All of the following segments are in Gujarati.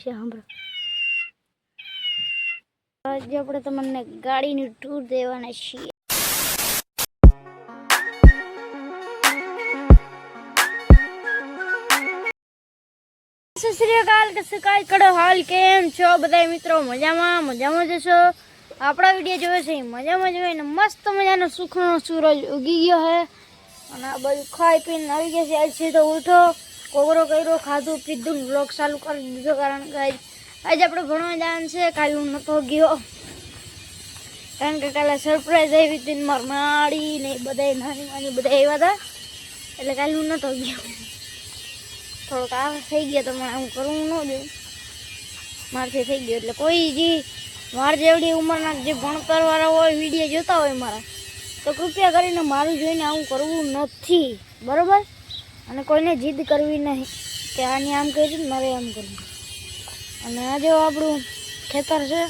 છે, સાંભળો. આજે આપણે તમને ગાડીની ટૂર દેવાના છીએ. સત શ્રી અકાલ, કે સકાય કડો હાલ, કેમ છો બધા મિત્રો? મજામાં મજામાં જશો આપણા વીડિયો જોવે છે ઈ મજામાં જોવે ને મસ્ત મજાનો સુખનો સૂરજ ઉગી ગયો છે. અને આ બધું ખાઈ પીને આવી ગયા છે, આજ સીધો ઉઠો. કોગરો કર્યો, ખાધું, પીધું બ્લોગ ચાલુ કરી દીધો કારણ કે આજ આપણે ભણવા જવાનું છે. કાલે હું નહોતો ગયો. કારણ કે કાલે સરપ્રાઈઝ આવી હતી મારી માડી ને બધા નાની નાની બધા આવ્યા હતા. એટલે કાલે હું નહોતો ગયો. થોડોક આ થઈ ગયો તો મને હું કરવું ન જોઉં મારથી થઈ ગયો. એટલે કોઈ જે માર જેવડી ઉંમરના જે ભણતરવાળા હોય, વીડિયો જોતા હોય મારા, તો કૃપયા કરીને મારું જોઈને આવું કરવું નથી. બરાબર? અને કોઈને જીદ કરવી નહીં. કે આને આમ કર્યું મારે આમ કરવું. અને આ જો આપણું ખેતર છે,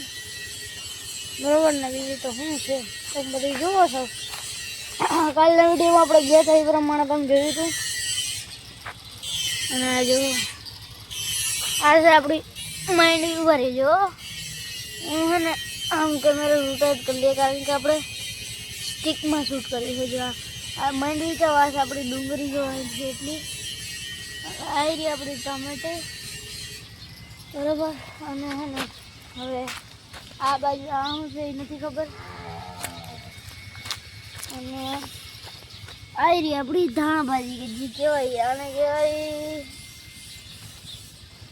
બરાબર ને? બીજું તો શું છે? તો બધું જોવો છો. કાલના વિડીયોમાં આપણે ગયા હતા એ પ્રમાણે તમે જોયું હતું અને આ જો, આ છે આપણી માઇન્ડ ઊભા રહેજો હું છે ને આમ કેમેરા શૂટ જ કરી દે, કારણ કે આપણે સ્ટિકમાં શૂટ કરી છીએ જો આ- આ મંડી તો વાસ આપણી ડુંગળી જોવાની છે એટલી. આવી રહી આપણી ટમેટે. બરાબર? અને હે ને હવે આ બાજુ આ છે, એ નથી ખબર. અને આવી રહી આપણી ધાણા ભાજી કે જે કહેવાય, આને કહેવાય,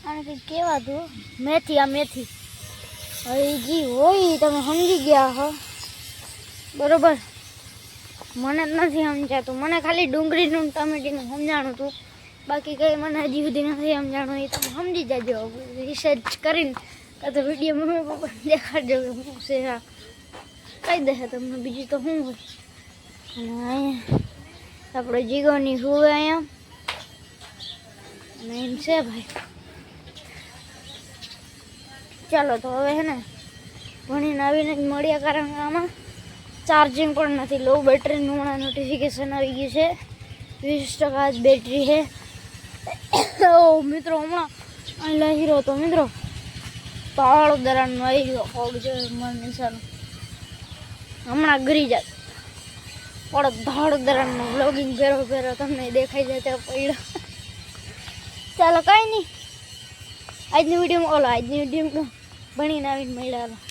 આને કંઈક કહેવાતું. મેથી, આ મેથી. હવે જી હોય તમે સમજી ગયા હો. બરોબર? મને જ નથી સમજાતું. મને ખાલી ડુંગળીનું ટમેટીનું સમજાણું હતું. બાકી કંઈ મને હજી સુધી નથી સમજાણું. એ તમે સમજી જાજો. રિસર્ચ કરીને કાં તો વીડિયો મમ્મી પપ્પાને દેખાડજો કે હું છે આ. કહી દેશે તમને બીજું તો શું હોય? અને અહીંયા આપણે જીગોની હુવે અહીંયા? અને એમ છે ભાઈ. ચાલો તો હવે હે ને ભણીને આવીને જ મળ્યા કારણ આમાં ચાર્જિંગ પણ નથી. લો બેટરીનું હમણાં નોટિફિકેશન આવી ગયું છે. વીસ ટકા જ બેટરી છે. ઓ મિત્રો હમણાં અહીં લઈ રહ્યો તો મિત્રો. પાવાળો દરાનું આવી ગયો મન નિશાનું હમણાં ગરી જાય પડો ધાડ દરાનું બ્લોગિંગ ભેરો ભેરો તમને દેખાઈ જાય ત્યાં પડ્યો. ચાલો કાંઈ નહીં. આજની વિડીયોમાં ઓલો, આજની વિડીયોમાં ભણીને આવીને મળ્યા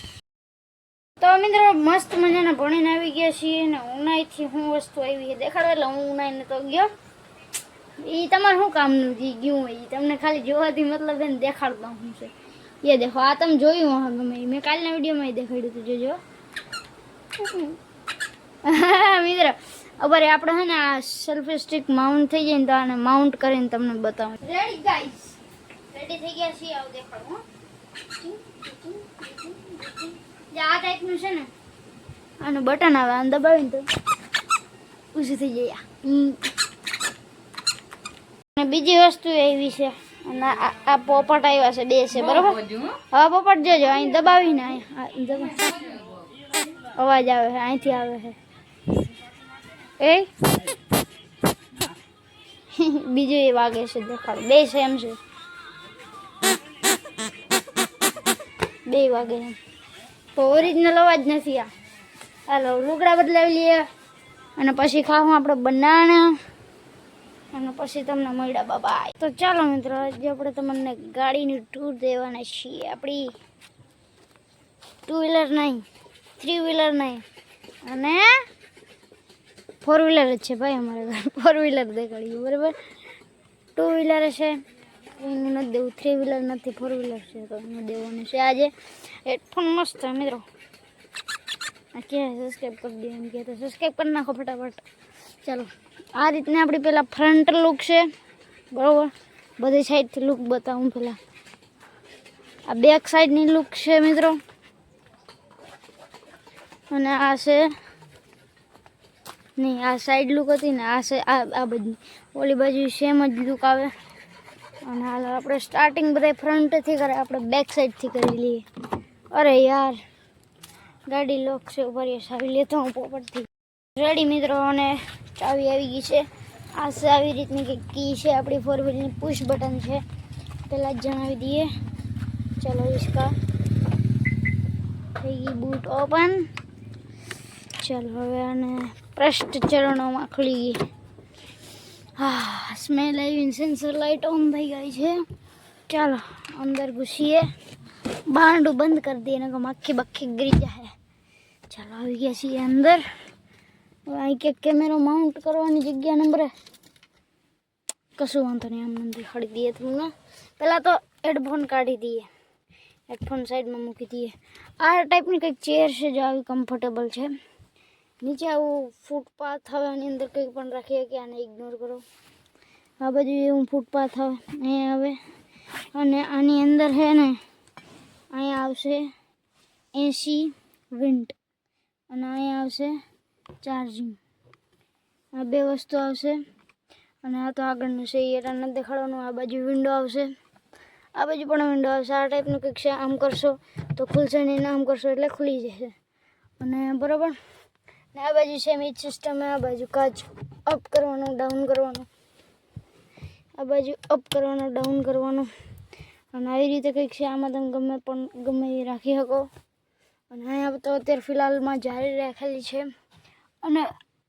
તો મિત્રો મસ્ત મજાના ભણીને આવી ગયા છીએ અને ઉનાઈથી શું વસ્તુ આવી છે. દેખાડો એટલે હું ઉનાઈને તો ગયો. એ તમારે શું કામનું જે ગયું હોય? એ તમને ખાલી જોવાથી મતલબ એને દેખાડતા હું છે. એ દેખો, આ તમે જોયું હા ગમે. મેં કાલના વિડીયોમાં દેખાડ્યું હતું, જોજો. મિત્ર અરે આપણે હે ને આ સેલ્ફી સ્ટિક માઉન્ટ થઈ જાય ને તો આને માઉન્ટ કરીને તમને બતાવું. રેડી ગાઈસ રેડી થઈ ગયા છીએ? આવું દેખાડું, હો. આ ટાઈપનું છે ને આનું બટન આવે આને દબાવીને તો ઊંચી થઈ જાય. અને બીજી વસ્તુ એવી છે અને આ પોપટ આવ્યા છે બે છે બરોબર? હવે પોપટ જોજો અહીં દબાવીને અહીંયા અવાજ આવે છે અહીંથી આવે છે. એ? બીજું એ વાગે છે દેખાડો. બે સેમ છે. બે વાગે એમ. તો ઓરિજિનલ અવાજ નથી આ. હાલો, લુગડા બદલાવી લઈએ. અને પછી ખાવું આપણે બનાના અને પછી તમને મળ્યા બાબા તો ચાલો મિત્રો, આજે આપણે તમને ગાડીની ટૂર દેવાના છીએ. આપણી ટુ વ્હીલર નહીં થ્રી વ્હીલર નહીં. અને ફોર વ્હીલર જ છે ભાઈ અમારે ઘર. ફોર વ્હીલર દેખાડ્યું બરાબર? ટુ વ્હીલર છે. એનું નથી દેવું. થ્રી વ્હીલર નથી ફોર વ્હીલર છે તો એનું દેવાનું છે. આજે હેડફોન મસ્ત છે મિત્રો. આ કે સબસ્ક્રાઈબ કરી દે એમ કે તો. સબસ્ક્રાઈબ કરી નાખો ફટાફટ. ચાલો. આ રીતને આપણી પેલા ફ્રન્ટ લુક છે. બરાબર? બધી સાઈડથી લુક બતાવું પહેલાં આ બેક સાઈડની લુક છે મિત્રો. અને આ છે નહીં આ સાઈડ લુક હતી ને આ આ બધી. ઓલી બાજુ સેમ જ લુક આવે. અને હાલ, આપણે સ્ટાર્ટિંગ બધા ફ્રન્ટથી કરે, આપણે બેક સાઈડથી કરી લઈએ. અરે યાર, ગાડી લોક છે ઉપર ચાવી લેતો હું પોપડથી રેડી મિત્રો, અને ચાવી આવી ગઈ છે. આ છે આવી રીતની કે કી છે, આપણી ફોર વ્હીલની પુશ બટન છે. પહેલાં જ જણાવી દઈએ. ચલો ઇસકા થઈ ગઈ બૂટ ઓપન ચાલો, હવે આને પ્રષ્ટ ચરણોમાં ખુલી ગઈ. સ્મેલ આવી સેન્સર લાઇટ ઓન થઈ ગઈ છે ચાલો અંદર ઘૂસીએ બાંડું બંધ કરી દઈએ ને મક્ખી બક્ખી ગરી જાય ચાલો આવી ગયા છીએ અંદર હવે અહીં કે કેમેરો માઉન્ટ કરવાની જગ્યા નંબરે કશું વાંધો નહીં આમ મંદિર ખડી દઈએ તમને પહેલાં તો હેડફોન કાઢી દઈએ હેડફોન સાઈડમાં મૂકી દઈએ આ ટાઈપની કંઈક ચેર છે જે આવી કમ્ફર્ટેબલ છે નીચે આવું ફૂટપાથ હવે આની અંદર કંઈક પણ રાખીએ કે આને ઇગ્નોર કરો. આ બાજુ એવું ફૂટપાથ આવે અહીંયા આવે. અને આની અંદર છે ને, અહીંયા આવશે એસી વિન્ટ. અને અહીંયા આવશે ચાર્જિંગ. આ બે વસ્તુ આવશે. અને આ તો આગળનું છે એ નથી દેખાડવાનું. આ બાજુ વિન્ડો આવશે. આ બાજુ પણ વિન્ડો આવશે. આ ટાઈપનું કંઈક છે, આમ કરશો તો ખુલશે નહીં આમ કરશો એટલે ખુલી જશે. અને બરાબર? ને આ બાજુ છે એ સિસ્ટમ આ બાજુ કાચ અપ કરવાનું ડાઉન કરવાનું. આ બાજુ અપ કરવાનું ડાઉન કરવાનું. અને આવી રીતે કંઈક છે, આમાં તમે ગમે પણ ગમે એ રાખી શકો. અને અહીંયા તો અત્યારે ફિલહાલમાં જારી રાખેલી છે. અને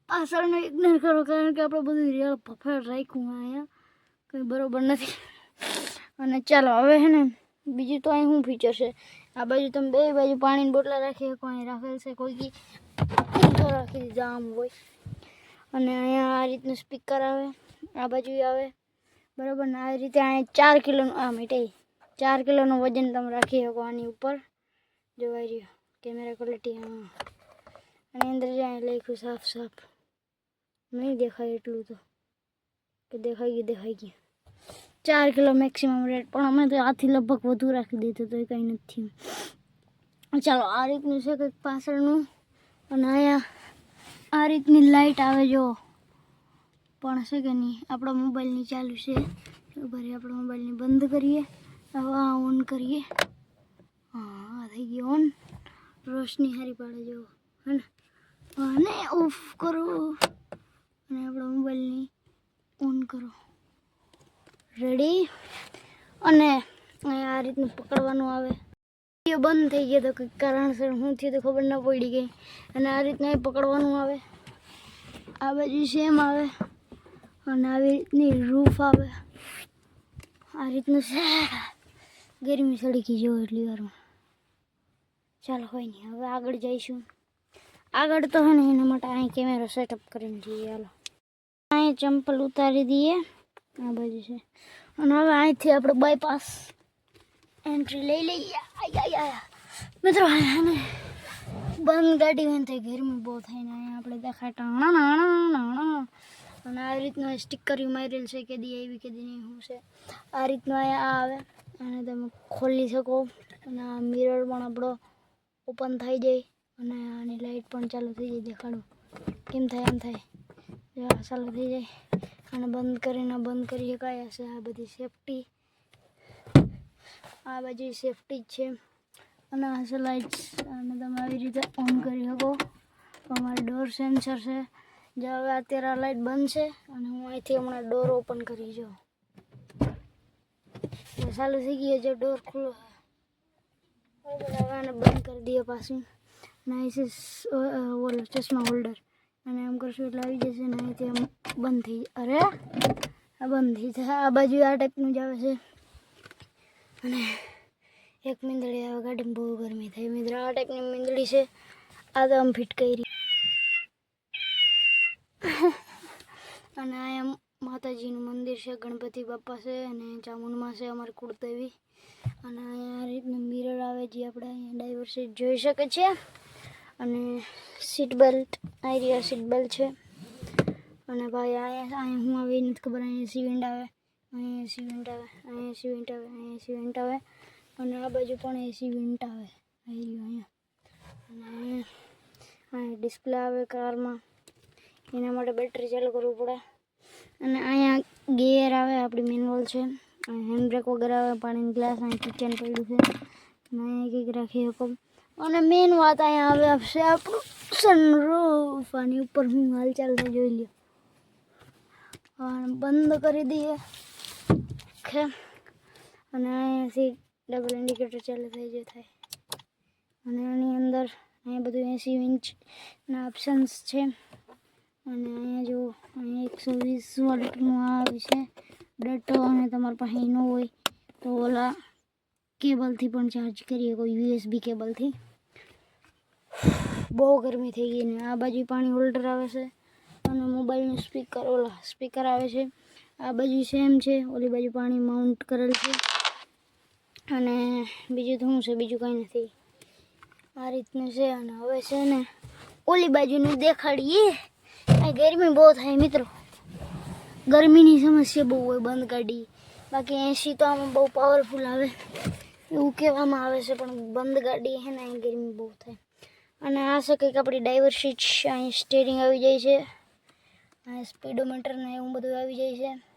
પાછળનો ઇગ્નોર કરો, કારણ કે આપણે બધું રિયલ પફેડ રાખ્યું અહીંયા. કંઈ બરોબર નથી. અને ચાલો, હવે હે ને બીજું તો અહીં શું ફીચર છે? આ બાજુ તમે બે બાજુ પાણીની બોટલા રાખી શકો, અહીં રાખેલ છે કોઈ રાખી દીધા આમ હોય. અને અહીંયા આ રીતનું સ્પીકર આવે, આ બાજુ આવે. બરાબર, ને આ રીતે અહીંયા ચાર કિલોનું આ મીઠાઈ ચાર કિલોનું વજન તમે રાખી શકો આની ઉપર. જોવાઈ રહ્યો કેમેરા ક્વોલિટી હા. અને અંદર જે અહીં લખ્યું સાફ સાફ. નહીં દેખાય એટલું તો, કે દેખાઈ ગયું દેખાઈ ગયું. ચાર કિલો મેક્સિમમ રેટ પણ અમે તો આથી લગભગ વધુ રાખી દીધું તો એ કંઈ નથી ચાલો, આ રીતનું છે કંઈક પાછળનું. અને અહીંયા આ રીતની લાઈટ આવે જો. પણ છે કે નહીં, આપણા મોબાઈલની ચાલુ છે. ભરી આપણા મોબાઈલની બંધ કરીએ. હવે આ ઓન કરીએ. હા, આ થઈ ગઈ ઓન. રોશની હારી પાડે જો. હે ને? અને ઓફ કરો. અને આપણા મોબાઈલની ઓન કરો. રેડી અને આ રીતનું પકડવાનું આવે. વીડિયો બંધ થઈ ગયો તો કંઈક કારણસર શું થયું તો ખબર ના પડી ગઈ. અને આ રીતના પકડવાનું આવે. આ બાજુ સેમ આવે. અને આવી રીતની રૂફ આવે. આ રીતનું છે ગરમી સળકી જેવો એટલી વારમાં. ચાલો હોય નહીં, હવે આગળ જઈશું. આગળ તો હોય ને એના માટે અહીં કેમેરો સેટઅપ કરીને જઈએ ચાલો અહીં ચંપલ ઉતારી દઈએ. આ બાજુ છે. અને હવે અહીંથી આપણે બાયપાસ એન્ટ્રી લઈ લઈએ. મિત્રો આને બંધ ગાડી હોય તો ગરમી બહુ થાય ને અહીંયા આપણે દેખાય ટાણા નાણા નાણા અને આ રીતનું સ્ટીકર મારેલ છે કે દી આવી કે દી નહીં શું છે. આ રીતનું અહીંયા આવે. અને તમે ખોલી શકો. અને આ મિરર પણ આપણો ઓપન થઈ જાય. અને આની લાઇટ પણ ચાલુ થઈ જાય, દેખાડું. કેમ થાય એમ થાય. ચાલુ થઈ જાય. અને બંધ કરીને બંધ કરી શકાય હશે આ બધી સેફટી આ બાજુ સેફટી જ છે. અને છે લાઇટ્સ અને તમે આવી રીતે ઓન કરી શકો. અમારે ડોર સેન્સર છે. જે હવે અત્યારે આ લાઇટ બંધ છે, અને હું અહીંથી હમણાં ડોર ઓપન કરી જો ચાલુ થઈ ગયો છે ડોર ખુલ્લો હવે આને બંધ કરી દઈએ પાછું. અને અહીં છે ઓલો ચશ્મા હોલ્ડર અને એમ કરશું એટલે આવી જશે ને અહીંથી આમ બંધ થઈ અરે? આ બંધ થઈ જશે. આ બાજુ આ ટાઈપનું જ આવે છે. અને એક મીંદડી આવે ગાડીમાં બહુ ગરમી થાય મિત્ર આ ટાઈપની મીંદડી છે. આ તો આમ ફિટ કરી. અને અહીંયા માતાજીનું મંદિર છે, ગણપતિ બાપા છે અને ચામુંડમાં છે અમારી કુળદેવી. અને આ રીતનું મિરર આવે જે આપણે અહીંયા ડાયવર્સિટ જોઈ શકે છે અને સીટ બેલ્ટ આ રહ્યા સીટ બેલ્ટ છે. અને ભાઈ અહીંયા હું આવી નથી ખબર, અહીંયા સિવેન્ટ આવે. અહીંયા એસી વિન્ટ આવે અહીંયા એસી વિન્ટ આવે અહીંયા એસી વિન્ટ આવે. અને આ બાજુ પણ એસી વિન્ટ આવે. આવી રહ્યું અહીંયા. અને અહીંયા ડિસ્પ્લે આવે કારમાં. એના માટે બેટરી ચાલુ કરવું પડે. અને અહીંયા ગિયર આવે, આપણી મેન્યુઅલ છે. હેન્ડબ્રેક વગેરે આવે, પાણીની ગ્લાસ અહીં કિચન પડ્યું છે. અને અહીંયા કંઈક રાખી શકો. અને મેઇન વાત અહીંયા આવે આપશે આપણું સનરૂફ આની ઉપર હું હાલચાલ જોઈ લ્યો. બંધ કરી દઈએ. ઓકે. અને અહીંયાથી ડબલ ઇન્ડિકેટર ચાલુ થઈ જાય થાય. અને આની અંદર અહીંયા બધું એંસી ઇંચના ઓપ્શન્સ છે. અને અહીંયા જો અહીંયા એકસો વીસ વોલ્ટનું આવે છે. ડટો અને તમારી પાસે ન હોય તો ઓલા કેબલથી પણ ચાર્જ કરીએ, કોઈ યુએસબી કેબલથી. બહુ ગરમી થઈ ગઈ ને આ બાજુ પાણી હોલ્ડર આવે છે. અને મોબાઈલનું સ્પીકર ઓલા સ્પીકર આવે છે. આ બાજુ સેમ છે, ઓલી બાજુ પાણી માઉન્ટ કરેલ છે. અને બીજું તો શું છે, બીજું કંઈ નથી. આ રીતનું છે અને હવે છે ને ઓલી બાજુનું દેખાડીએ. આ ગરમી બહુ થાય મિત્રો. ગરમીની સમસ્યા બહુ હોય બંધ ગાડી બાકી એસી તો આમાં બહુ પાવરફુલ આવે. એવું કહેવામાં આવે છે, પણ બંધ ગાડી છે ને અહીં ગરમી બહુ થાય. અને આ છે કંઈક આપણી ડાઈવર સીટ અહીં સ્ટેરિંગ આવી જાય છે. સ્પીડોમીટર ને એવું બધું આવી જાય છે.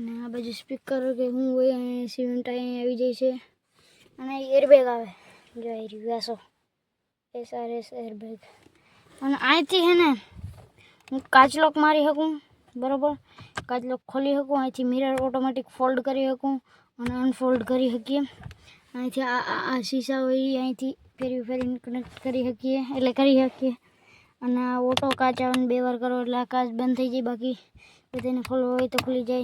અને આ બાજુ સ્પીકર કે હું હોય અહીં સિમેન્ટ અહીં આવી જાય છે. અને એરબેગ આવે. જો એ વ્યાસો એસઆરએસ એરબેગ અને અહીંથી છે ને, હું કાચલોક મારી શકું, બરાબર? કાચલોક ખોલી શકું અહીંથી મિરર ઓટોમેટિક ફોલ્ડ કરી શકું અને અનફોલ્ડ કરી શકીએ. અહીંથી આ, આ- શીશા હોય અહીંથી ફેરવી ફેરવીને કનેક્ટ કરી શકીએ, એટલે કરી શકીએ. અને આ ઓટો કાચ આવે બે વાર કરો એટલે આ કાચ બંધ થઈ જાય બાકી. બધાને ખોલવો હોય તો ખુલી જાય.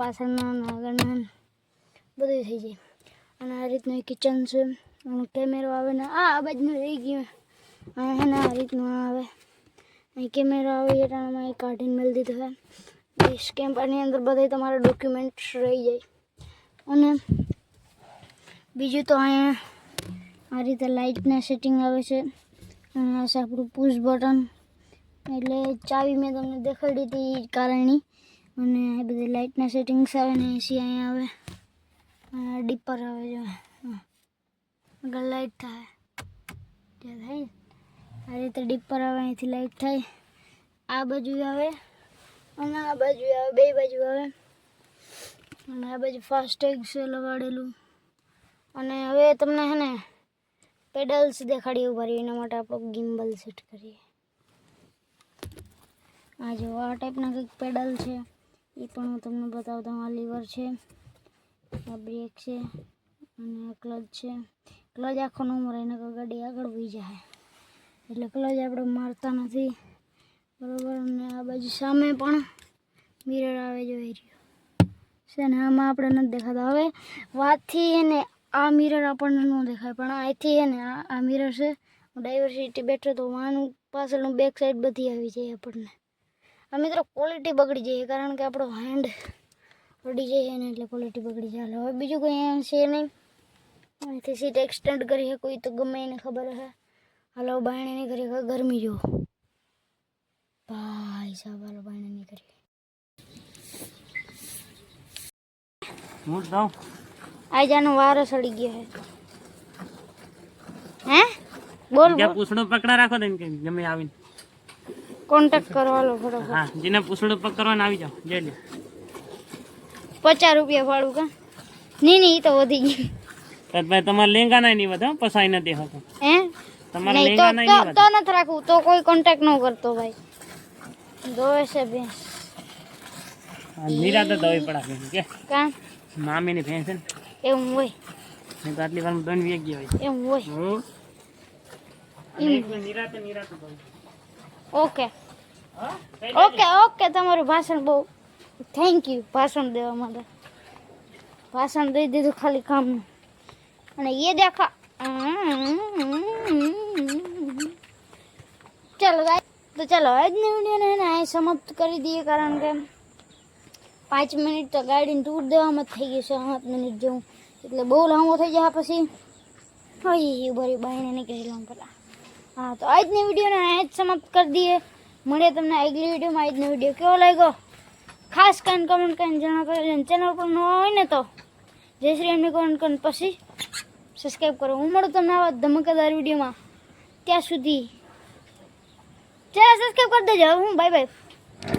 પાછળના આગળના બધું થઈ જાય. અને આ રીતનું કિચન છે. અને કેમેરો આવે ને, આ બાજુનું રહી ગયું. અને હે ને આ રીતનું આવે. અહીં કેમેરો આવે એ ટાણામાં એ કાઢીને મેળ દીધો હોય એ સ્કેમ્પરની અંદર બધા તમારા ડોક્યુમેન્ટ્સ રહી જાય. અને બીજું તો અહીંયા આ રીતે લાઇટના સેટિંગ આવે છે. અને આ છે આપણું પુશ બટન એટલે ચાવી મેં તમને દેખાડી હતી કારણની. અને આ બધી લાઇટના સેટિંગ્સ આવે ને એસી અહીંયા આવે. અને ડીપર આવે જો. આગળ લાઇટ થાય. જે થાય. આ રીતે ડીપર આવે, અહીંથી લાઇટ થાય. આ બાજુ આવે. અને આ બાજુ આવે, બે બાજુ આવે. અને આ બાજુ ફાસ્ટેગ છે લગાડેલું. અને હવે તમને હે ને પેડલ્સ દેખાડીએ ઊભા રહ્યું એના માટે આપણો ગિમ્બલ સેટ કરીએ. આ જો, આ ટાઈપના કંઈક પેડલ છે. એ પણ હું તમને બતાવતા આ લીવર છે, આ બ્રેક છે, અને આ ક્લચ છે. ક્લચ આખો ન મરે એને ગાડી આગળ વહી જાય. એટલે ક્લચ આપણે મારતા નથી. બરાબર? અને આ બાજુ સામે પણ મિરર આવે જોઈ રહ્યો. છે ને, આમાં આપણે નથી દેખાતા. હવે વાતથી એને આ મિરર આપણને ન દેખાય, પણ અહીંથી એને આ આ મિરર છે. ડાયવર્સિટી બેઠો તો વાનું પાછળનું બેક સાઈડ બધી આવી જાય આપણને. આ મિત્રો ક્વોલિટી બગડી જાય કારણ કે આપણો હેન્ડ પડી જાય ને એટલે ક્વોલિટી બગડી જાય. હવે બીજું કંઈ એમ છે નહીં. અહીંથી સીટ એક્સટેન્ડ કરી શકો એ તો ગમે એને ખબર હે. હાલો બાયણે નહીં કરી ગરમી જો ભાઈ સાહેબ હાલો બાયણે નહીં કરી આજાનો વારો સડી ગયો હે હે? બોલ પૂછડો પકડા રાખો ને કે ગમે આવીને. કોન્ટેક્ટ કરવાનો ફટાફટ હા જેને પૂછડો પકડવાને આવી જાઓ જઈ લે પચાસ રૂપિયા ભાડું કા? નહીં નહીં એ તો વધી ગયું. તો ભાઈ તમારે લેંગા ના નહીં વધે પસાઈ નથી હોતો. હે? તમારે નહીં તો લેંગા ના તો- તો નથી રાખવું તો કોઈ કોન્ટેક્ટ ન કરતો ભાઈ. જોવે છે ભેંસ. નિરાતે દવાઈ પડા કે? કા? મામીની ભેંસ છે ને. એવું હોય. નહીં તો આટલી વાર દોન વીક ગયા હોય. એવું હોય. હમ. અને એકલું નિરાતે નિરાતે દવાઈ. ઓકે હા? કઈ ઓકે ઓકે તમારું ભાષણ બહુ. થેન્ક યુ ભાષણ દેવા માટે. ભાષણ દઈ દીધું ખાલી કામનું અને એ દેખા. ચાલો ગાય તો ચાલો આજની વિડીયોને એને અહીં સમાપ્ત કરી દઈએ કારણ કે પાંચ મિનિટ તો ગાડીને ટૂર દેવામાં જ થઈ ગયું છે, સાત મિનિટ જેવું. એટલે બહુ લાંબો થઈ જાય પછી. હોય ભરી બાઈને નીકળી લઉં પેલા. હા, તો આજની વિડીયોને અહીં જ સમાપ્ત કરી દઈએ. મળીએ તમને આગલી વિડીયોમાં આજનો વીડિયો કેવો લાગ્યો? ખાસ કરીને કમેન્ટ કરીને જણાવજો અને ચેનલ પર ન હોય ને તો જય શ્રી એમની કમેન્ટ કરીને પછી સબસ્ક્રાઈબ કરો. હું મળું તમને આવા ધમકેદાર વિડીયોમાં. ત્યાં સુધી ચાલો સબસ્ક્રાઈબ કરી દેજો. હું બાય બાય